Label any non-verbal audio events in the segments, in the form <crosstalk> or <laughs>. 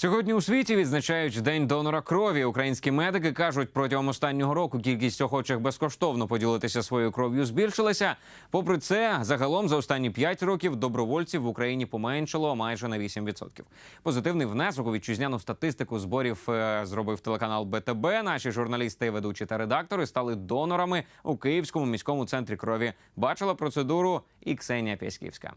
Сьогодні у світі відзначають День донора крові. Українські медики кажуть, протягом останнього року кількість охочих безкоштовно поділитися своєю кров'ю збільшилася. Попри це, загалом за останні 5 років добровольців в Україні поменшало майже на 8%. Позитивний внесок у вітчизняну статистику зборів е, зробив телеканал БТБ. Наші журналісти, ведучі та редактори стали донорами у Київському міському центрі крові. Бачила процедуру і Ксенія Пяськівська.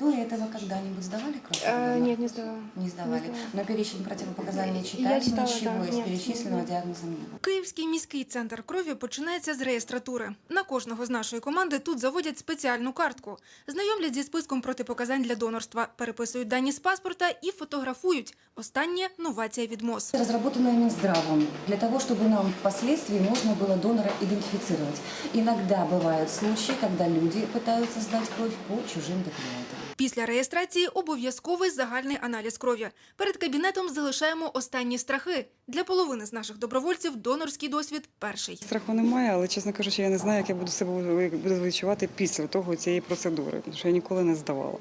До этого когда-нибудь сдавали кровь? Э, нет, не сдавала. Не сдавали. сдавала. Но перечень противопоказаний Я читали, читала, ничего да, из нет, перечисленного нет. диагноза не было. Київський міський центр крові починається з реєстратури. На кожного з нашої команди тут заводять спеціальну картку, знайомлять зі списком протипоказань для донорства, переписують дані з паспорта і фотографують. Останнє новація від МОЗ. Разработанная Минздравом для того, чтобы нам впоследствии можно было донора идентифицировать. Иногда бывают случаи, когда люди пытаются сдать кровь по чужим документам. Після реєстрації обов'язковий загальний аналіз крові. Перед кабінетом залишаємо останні страхи. Для половини з наших добровольців донорський досвід перший. Страху немає, але чесно кажучи, я не знаю, як я буду себе буду відчувати після того цієї процедури, тому що я ніколи не здавала.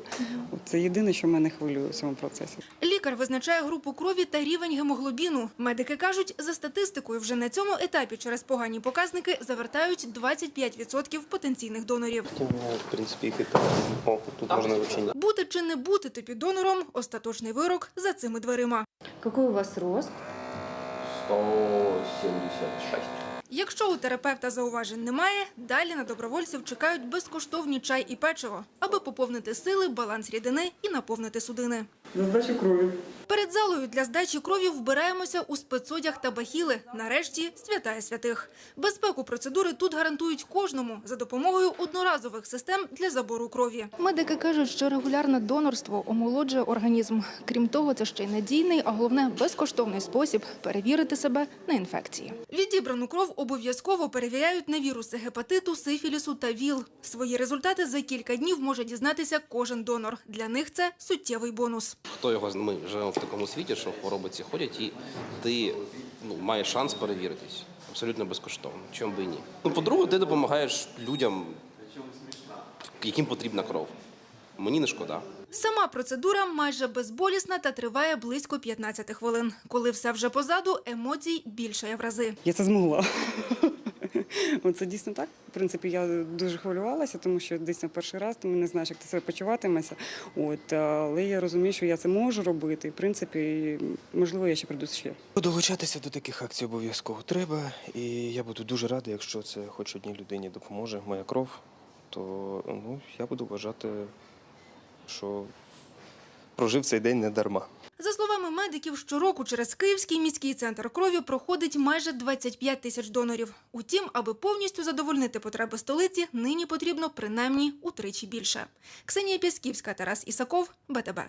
Це єдине, що мене хвилює в цьому процесі. Лікар визначає групу крові та рівень гемоглобіну. Медики кажуть, за статистикою, вже на цьому етапі через погані показники завертають 25% потенційних донорів. У меня, в принципе, их это... О, тут можно вообще не... Бути чи не бути тобі донором – остаточний вирок за цими дверима. Какой у вас рост? 176. Якщо у терапевта зауважень немає, далі на добровольців чекають безкоштовні чай і печиво, аби поповнити сили, баланс рідини і наповнити судини. За здачу крові. Перед залою для здачі крові вбираємося у спецодяг та бахіли. Нарешті святає святих. Безпеку процедури тут гарантують кожному за допомогою одноразових систем для забору крові. Медики кажуть, що регулярне донорство омолоджує організм. Крім того, це ще й надійний, а головне безкоштовний спосіб перевірити себе на інфекції. Відібрану кров обов'язково перевіряють на віруси гепатиту, сифілісу та ВІЛ. Свої результати за кілька днів може дізнатися кожен донор. Для них це суттєвий бонус. Хто його ми живемо в такому світі, що хвороби ці ходять, і ти ну, маєш шанс перевіритись абсолютно безкоштовно. Чому би і ні? Ну, по-друге, ти допомагаєш людям, яким потрібна кров. Мені не шкода. Сама процедура майже безболісна та триває близько 15 хвилин. Коли все вже позаду, емоцій більше в рази. Я це змогла. <laughs> Це дійсно так. В принципі, я дуже хвилювалася, тому що дійсно перший раз, тому не знаєш, як ти себе почуватимешся. От, але я розумію, що я це можу робити. І, в принципі, можливо, я ще прийду ще. Долучатися до таких акцій обов'язково треба, і я буду дуже радий, якщо це хоч одній людині допоможе моя кров, то ну, я буду вважати, що прожив цей день не дарма. За словами медиків, щороку через Київський міський центр крові проходить майже 25 тисяч донорів. Утім, аби повністю задовольнити потреби столиці, нині потрібно принаймні утричі більше. Ксенія Пісківська, Тарас Ісаков, БТБ.